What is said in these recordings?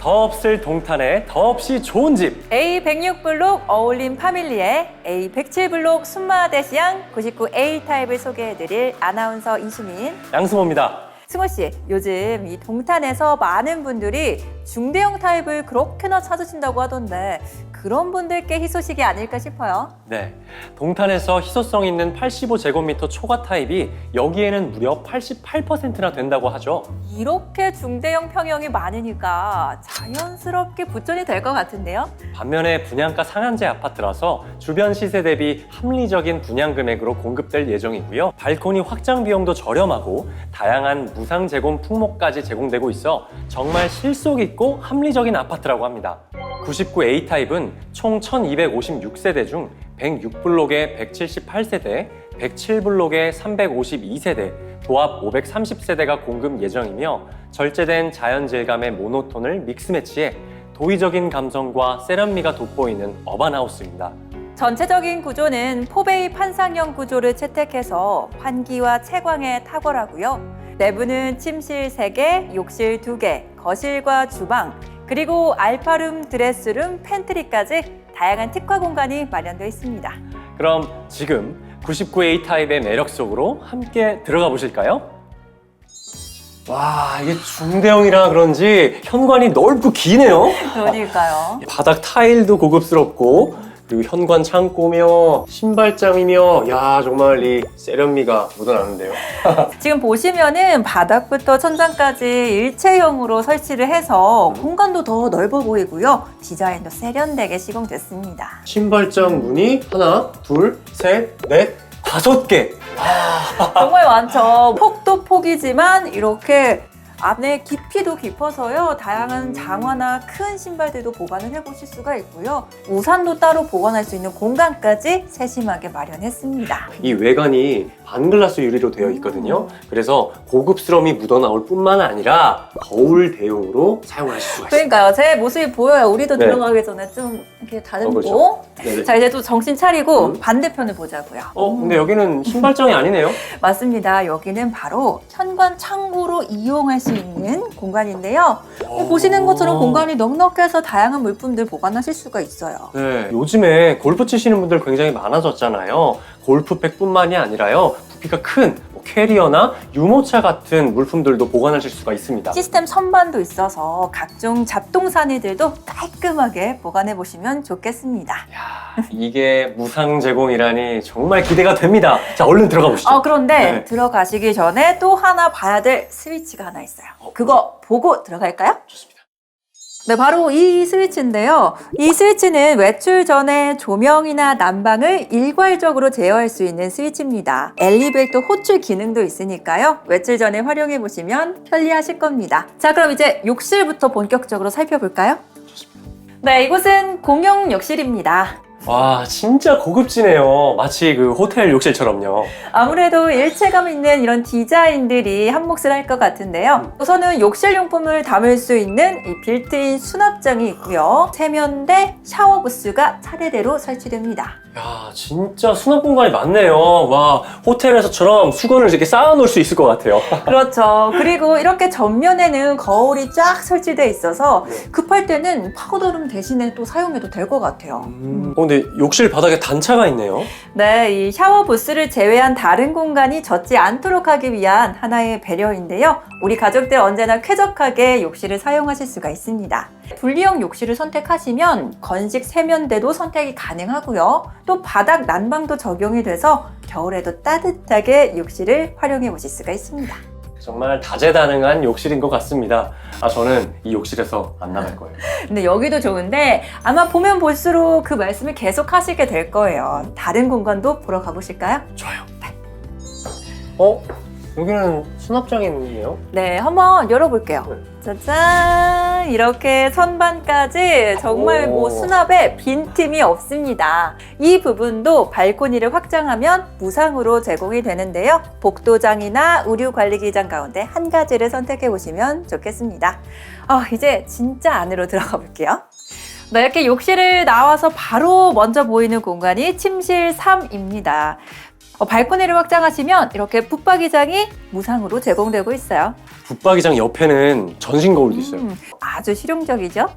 더 없을 동탄에 더 없이 좋은 집. A106블록 어울림 파밀리의 A107블록 순마 대시양 99A 타입을 소개해드릴 아나운서 이수민. 양승호입니다. 승호 씨, 요즘 이 동탄에서 많은 분들이 중대형 타입을 그렇게나 찾으신다고 하던데 그런 분들께 희소식이 아닐까 싶어요. 네. 동탄에서 희소성 있는 85제곱미터 초과 타입이 여기에는 무려 88%나 된다고 하죠. 이렇게 중대형 평형이 많으니까 자연스럽게 부천이 될 것 같은데요. 반면에 분양가 상한제 아파트라서 주변 시세 대비 합리적인 분양 금액으로 공급될 예정이고요. 발코니 확장 비용도 저렴하고 다양한 무상 제공 품목까지 제공되고 있어 정말 실속 있고 합리적인 아파트라고 합니다. 99A 타입은 총 1256세대 중 106블록에 178세대, 107블록에 352세대, 도합 530세대가 공급 예정이며 절제된 자연 질감의 모노톤을 믹스 매치해 도의적인 감성과 세련미가 돋보이는 어반하우스입니다. 전체적인 구조는 포베이 판상형 구조를 채택해서 환기와 채광에 탁월하고요. 내부는 침실 3개, 욕실 2개, 거실과 주방, 그리고 알파룸, 드레스룸, 팬트리까지 다양한 특화 공간이 마련되어 있습니다. 그럼 지금 99A 타입의 매력 속으로 함께 들어가 보실까요? 와, 이게 중대형이라 그런지 현관이 넓고 기네요. 그러니까요. 바닥 타일도 고급스럽고 그리고 현관 창고며 신발장이며 야 정말 이 세련미가 묻어나는데요. 지금 보시면은 바닥부터 천장까지 일체형으로 설치를 해서 공간도 더 넓어 보이고요. 디자인도 세련되게 시공됐습니다. 신발장 문이 하나, 둘, 셋, 넷, 다섯 개. 정말 많죠. 폭도 폭이지만 이렇게 안에 깊이도 깊어서요. 다양한 장화나 큰 신발들도 보관을 해보실 수가 있고요. 우산도 따로 보관할 수 있는 공간까지 세심하게 마련했습니다. 이 외관이 반글라스 유리로 되어 있거든요. 그래서 고급스러움이 묻어나올 뿐만 아니라 거울 대용으로 사용하실 수가 있어요. 그러니까요. 제 모습이 보여요. 우리도 네. 들어가기 전에 좀 이렇게 다듬고. 어, 그렇죠. 자, 이제 또 정신 차리고 음. 반대편을 보자고요. 어, 근데 여기는 신발장이 아니네요. 맞습니다. 여기는 바로 현관 창구로 이용할 수 있는 공간인데요. 어, 보시는 것처럼 공간이 넉넉해서 다양한 물품들 보관하실 수가 있어요. 네, 요즘에 골프 치시는 분들 굉장히 많아졌잖아요. 골프백뿐만이 아니라요. 부피가 큰뭐 캐리어나 유모차 같은 물품들도 보관하실 수가 있습니다. 시스템 선반도 있어서 각종 잡동사니들도 깔끔하게 보관해 보시면 좋겠습니다. 야, 이게 무상 제공이라니 정말 기대가 됩니다. 자, 얼른 들어가 보시죠. 어, 그런데 네. 들어가시기 전에 또 하나 봐야 될 스위치가 하나 있어요. 그거 보고 들어갈까요? 좋습니다. 네, 바로 이 스위치인데요. 이 스위치는 외출 전에 조명이나 난방을 일괄적으로 제어할 수 있는 스위치입니다. 엘리베이터 호출 기능도 있으니까요. 외출 전에 활용해 보시면 편리하실 겁니다. 자, 그럼 이제 욕실부터 본격적으로 살펴볼까요? 네, 이곳은 공용 욕실입니다. 와, 진짜 고급지네요. 마치 그 호텔 욕실처럼요. 아무래도 일체감 있는 이런 디자인들이 한몫을 할 것 같은데요. 우선은 욕실 용품을 담을 수 있는 이 빌트인 수납장이 있고요. 세면대, 샤워 부스가 차례대로 설치됩니다. 야, 진짜 수납 공간이 많네요. 와, 호텔에서처럼 수건을 이렇게 쌓아놓을 수 있을 것 같아요. 그렇죠. 그리고 이렇게 전면에는 거울이 쫙 설치돼 있어서 네. 급할 때는 파우더룸 대신에 또 사용해도 될 것 같아요. 음, 어, 근데 욕실 바닥에 단차가 있네요. 네, 이 샤워 부스를 제외한 다른 공간이 젖지 않도록 하기 위한 하나의 배려인데요. 우리 가족들 언제나 쾌적하게 욕실을 사용하실 수가 있습니다. 분리형 욕실을 선택하시면 건식 세면대도 선택이 가능하고요. 또 바닥 난방도 적용이 돼서 겨울에도 따뜻하게 욕실을 활용해 보실 수가 있습니다. 정말 다재다능한 욕실인 것 같습니다. 아, 저는 이 욕실에서 안 나갈 거예요. 근데 여기도 좋은데 아마 보면 볼수록 그 말씀을 계속 하시게 될 거예요. 다른 공간도 보러 가보실까요? 좋아요. 어? 여기는 수납장이 있네요. 네, 한번 열어볼게요. 네. 짜잔! 이렇게 선반까지 정말 오. 뭐 수납에 빈틈이 없습니다. 이 부분도 발코니를 확장하면 무상으로 제공이 되는데요. 복도장이나 의류관리기장 가운데 한 가지를 선택해 보시면 좋겠습니다. 아, 이제 진짜 안으로 들어가 볼게요. 네, 이렇게 욕실을 나와서 바로 먼저 보이는 공간이 침실 3입니다. 어, 발코니를 확장하시면 이렇게 붙박이장이 무상으로 제공되고 있어요. 붙박이장 옆에는 전신 거울도 있어요. 음, 아주 실용적이죠?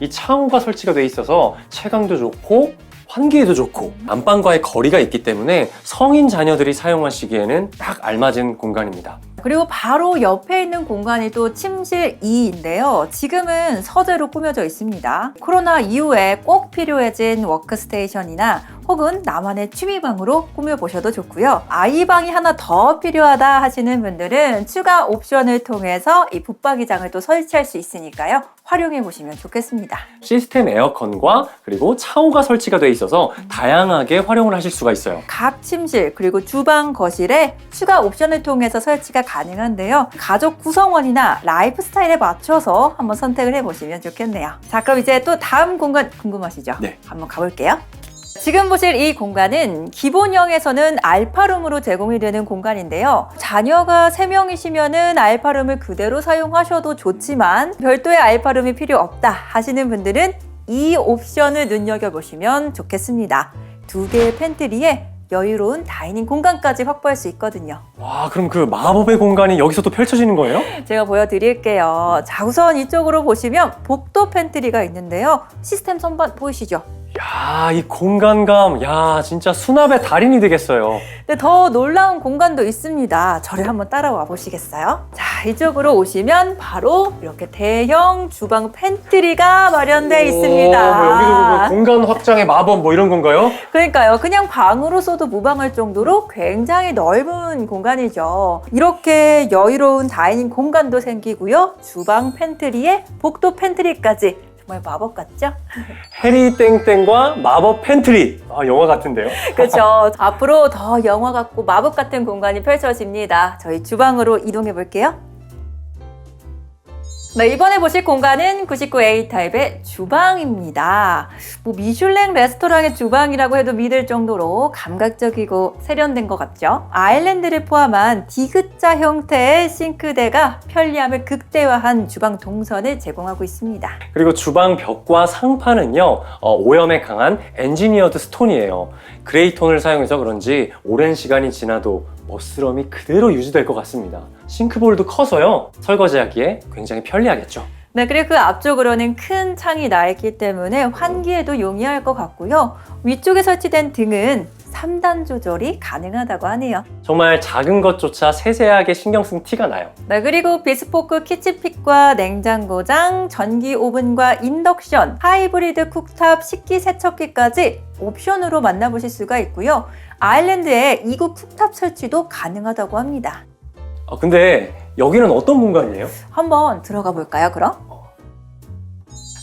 이 창호가 설치가 돼 있어서 채광도 좋고 환기에도 좋고 안방과의 거리가 있기 때문에 성인 자녀들이 사용하시기에는 딱 알맞은 공간입니다. 그리고 바로 옆에 있는 공간이 또 침실 2인데요. 지금은 서재로 꾸며져 있습니다. 코로나 이후에 꼭 필요해진 워크스테이션이나 혹은 나만의 취미방으로 꾸며보셔도 좋고요. 아이방이 하나 더 필요하다 하시는 분들은 추가 옵션을 통해서 이 붙박이장을 또 설치할 수 있으니까요. 활용해 보시면 좋겠습니다. 시스템 에어컨과 그리고 창호가 설치가 돼 있어서 다양하게 활용을 하실 수가 있어요. 각 침실 그리고 주방 거실에 추가 옵션을 통해서 설치가 가능한데요. 가족 구성원이나 라이프 스타일에 맞춰서 한번 선택을 해 보시면 좋겠네요. 자, 그럼 이제 또 다음 공간 궁금하시죠? 네. 한번 가볼게요. 지금 보실 이 공간은 기본형에서는 알파룸으로 제공이 되는 공간인데요. 자녀가 3명이시면은 알파룸을 그대로 사용하셔도 좋지만 별도의 알파룸이 필요 없다 하시는 분들은 이 옵션을 눈여겨보시면 좋겠습니다. 두 개의 팬트리에 여유로운 다이닝 공간까지 확보할 수 있거든요. 와, 그럼 그 마법의 공간이 여기서 또 펼쳐지는 거예요? 제가 보여드릴게요. 자, 우선 이쪽으로 보시면 복도 팬트리가 있는데요. 시스템 선반 보이시죠? 야, 이 공간감, 야, 진짜 수납의 달인이 되겠어요. 근데 더 놀라운 공간도 있습니다. 저를 한번 따라와 보시겠어요? 자, 이쪽으로 오시면 바로 이렇게 대형 주방 팬트리가 마련되어 오, 있습니다. 뭐 여기도 뭐 공간 확장의 마법 뭐 이런 건가요? 그러니까요. 그냥 방으로 써도 무방할 정도로 굉장히 넓은 공간이죠. 이렇게 여유로운 다이닝 공간도 생기고요. 주방 팬트리에 복도 팬트리까지 정말 마법 같죠? 해리 땡땡과 마법 팬트리. 아, 영화 같은데요? 그렇죠. 앞으로 더 영화 같고 마법 같은 공간이 펼쳐집니다. 저희 주방으로 이동해 볼게요. 네, 이번에 보실 공간은 99A 타입의 주방입니다. 뭐 미슐랭 레스토랑의 주방이라고 해도 믿을 정도로 감각적이고 세련된 것 같죠? 아일랜드를 포함한 디귿자 형태의 싱크대가 편리함을 극대화한 주방 동선을 제공하고 있습니다. 그리고 주방 벽과 상판은요, 어, 오염에 강한 엔지니어드 스톤이에요. 그레이 톤을 사용해서 그런지 오랜 시간이 지나도 멋스러움이 그대로 유지될 것 같습니다. 싱크볼도 커서요, 설거지하기에 굉장히 편리하겠죠. 네, 그리고 그 앞쪽으로는 큰 창이 나 있기 때문에 환기에도 용이할 것 같고요. 위쪽에 설치된 등은 3단 조절이 가능하다고 하네요. 정말 작은 것조차 세세하게 신경 쓴 티가 나요. 네, 그리고 비스포크 키친픽과 냉장고장, 전기 오븐과 인덕션, 하이브리드 쿡탑, 식기 세척기까지 옵션으로 만나보실 수가 있고요. 아일랜드에 2구 쿡탑 설치도 가능하다고 합니다. 아, 근데 여기는 어떤 공간이에요? 한번 들어가 볼까요, 그럼?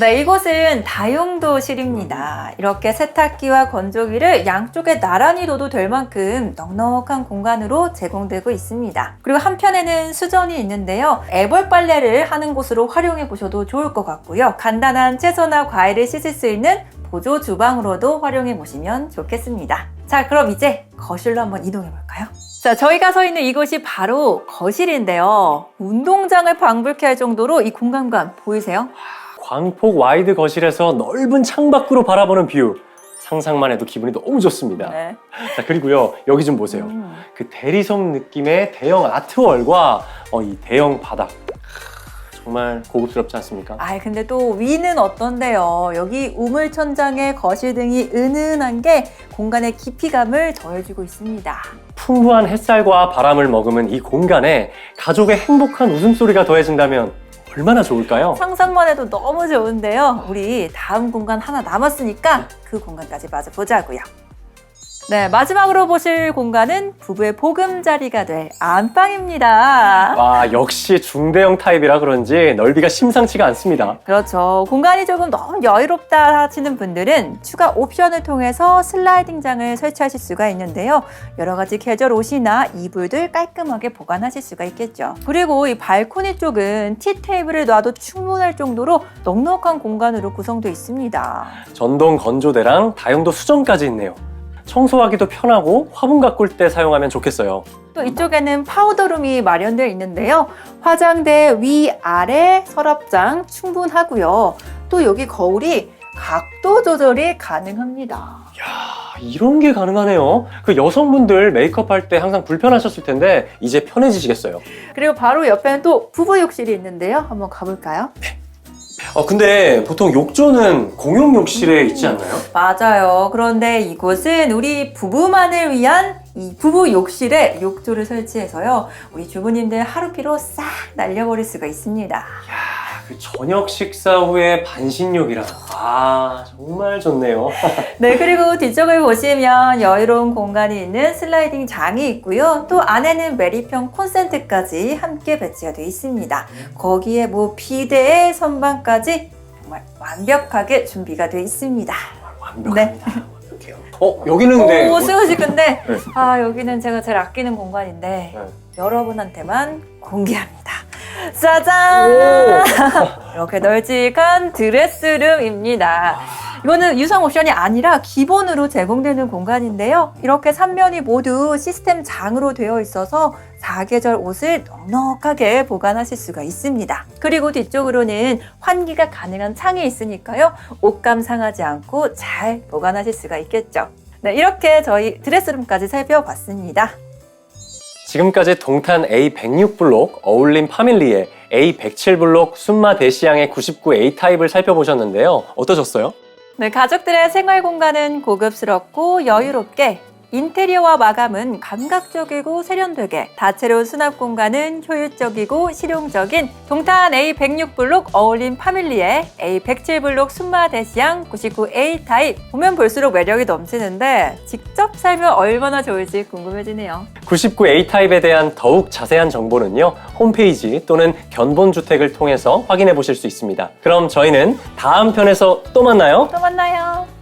네, 이곳은 다용도실입니다. 이렇게 세탁기와 건조기를 양쪽에 나란히 둬도 될 만큼 넉넉한 공간으로 제공되고 있습니다. 그리고 한편에는 수전이 있는데요. 애벌 빨래를 하는 곳으로 활용해 보셔도 좋을 것 같고요. 간단한 채소나 과일을 씻을 수 있는 보조 주방으로도 활용해 보시면 좋겠습니다. 자, 그럼 이제 거실로 한번 이동해 볼까요? 자, 저희가 서 있는 이곳이 바로 거실인데요. 운동장을 방불케 할 정도로 이 공간감 보이세요? 광폭 와이드 거실에서 넓은 창밖으로 바라보는 뷰. 상상만 해도 기분이 너무 좋습니다. 네. 자, 그리고요, 여기 좀 보세요. 음. 그 대리석 느낌의 대형 아트월과 어, 이 대형 바닥. 크, 정말 고급스럽지 않습니까? 아, 근데 또 위는 어떤데요? 여기 우물 천장에 거실 등이 은은한 게 공간의 깊이감을 더해주고 있습니다. 풍부한 햇살과 바람을 머금은 이 공간에 가족의 행복한 웃음소리가 더해진다면 얼마나 좋을까요? 상상만 해도 너무 좋은데요. 우리 다음 공간 하나 남았으니까 그 공간까지 마저 보자고요. 네, 마지막으로 보실 공간은 부부의 보금자리가 될 안방입니다. 와, 역시 중대형 타입이라 그런지 넓이가 심상치가 않습니다. 그렇죠. 공간이 조금 너무 여유롭다 하시는 분들은 추가 옵션을 통해서 슬라이딩장을 설치하실 수가 있는데요. 여러 가지 계절 옷이나 이불들 깔끔하게 보관하실 수가 있겠죠. 그리고 이 발코니 쪽은 티 테이블을 놔도 충분할 정도로 넉넉한 공간으로 구성되어 있습니다. 전동 건조대랑 다용도 수전까지 있네요. 청소하기도 편하고 화분 가꿀 때 사용하면 좋겠어요. 또 이쪽에는 파우더룸이 마련되어 있는데요. 화장대 위, 아래 서랍장 충분하고요. 또 여기 거울이 각도 조절이 가능합니다. 야, 이런 게 가능하네요. 그 여성분들 메이크업 할 때 항상 불편하셨을 텐데 이제 편해지시겠어요. 그리고 바로 옆에는 또 부부 욕실이 있는데요. 한번 가볼까요? 어, 근데 보통 욕조는 공용 욕실에 있지 않나요? 맞아요. 그런데 이곳은 우리 부부만을 위한 이 부부 욕실에 욕조를 설치해서요. 우리 주부님들 하루 피로 싹 날려버릴 수가 있습니다. 야, 그 저녁 식사 후에 반신욕이라. 아, 정말 좋네요. 네, 그리고 뒤쪽을 보시면 여유로운 공간이 있는 슬라이딩 장이 있고요. 또 안에는 메리평 콘센트까지 함께 배치가 되어 있습니다. 거기에 뭐 비데의 선반까지 정말 완벽하게 준비가 되어 있습니다. 완벽합니다. 완벽해요. 어, 여기는 근데 오, 수호 씨 근데 네. 아 여기는 제가 제일 아끼는 공간인데 네. 여러분한테만 공개합니다. 짜잔! 이렇게 널찍한 드레스룸입니다. 이거는 유상 옵션이 아니라 기본으로 제공되는 공간인데요. 이렇게 3면이 모두 시스템 장으로 되어 있어서 사계절 옷을 넉넉하게 보관하실 수가 있습니다. 그리고 뒤쪽으로는 환기가 가능한 창이 있으니까요. 옷감 상하지 않고 잘 보관하실 수가 있겠죠. 네, 이렇게 저희 드레스룸까지 살펴봤습니다. 지금까지 동탄 A106 블록 어울림 파밀리의 A107 블록 순마 대시양의 99A 타입을 살펴보셨는데요. 어떠셨어요? 네, 가족들의 생활 공간은 고급스럽고 여유롭게 인테리어와 마감은 감각적이고 세련되게 다채로운 수납 공간은 효율적이고 실용적인 동탄 A106 블록 어울림 파밀리의 A107 블록 순마 대시양 99A 타입 보면 볼수록 매력이 넘치는데 직접 살면 얼마나 좋을지 궁금해지네요. 99A 타입에 대한 더욱 자세한 정보는요. 홈페이지 또는 견본주택을 통해서 확인해 보실 수 있습니다. 그럼 저희는 다음 편에서 또 만나요. 또 만나요.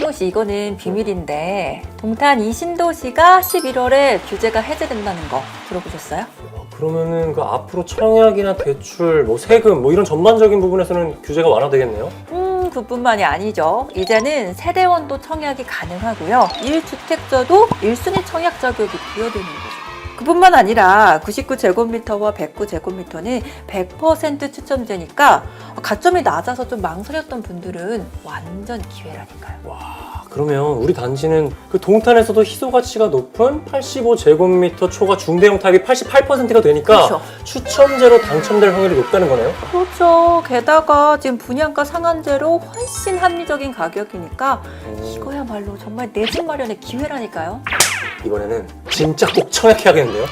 혹시 이거는 비밀인데 동탄 이 신도시가 11월에 규제가 해제된다는 거 들어보셨어요? 그러면은 그 앞으로 청약이나 대출, 뭐 세금 뭐 이런 전반적인 부분에서는 규제가 완화되겠네요. 음, 그뿐만이 아니죠. 이제는 세대원도 청약이 가능하고요. 1주택자도 1순위 청약 자격이 부여되는 거죠. 그뿐만 아니라 99제곱미터와 109제곱미터는 100% 추첨제니까 가점이 낮아서 좀 망설였던 분들은 완전 기회라니까요. 와, 그러면 우리 단지는 그 동탄에서도 희소 가치가 높은 85제곱미터 초과 중대형 타입이 88%가 되니까 그렇죠. 추첨제로 당첨될 확률이 높다는 거네요. 그렇죠. 게다가 지금 분양가 상한제로 훨씬 합리적인 가격이니까 이거야말로 정말 내 집 마련의 기회라니까요. 이번에는 진짜 꼭 청약해야겠는데 요.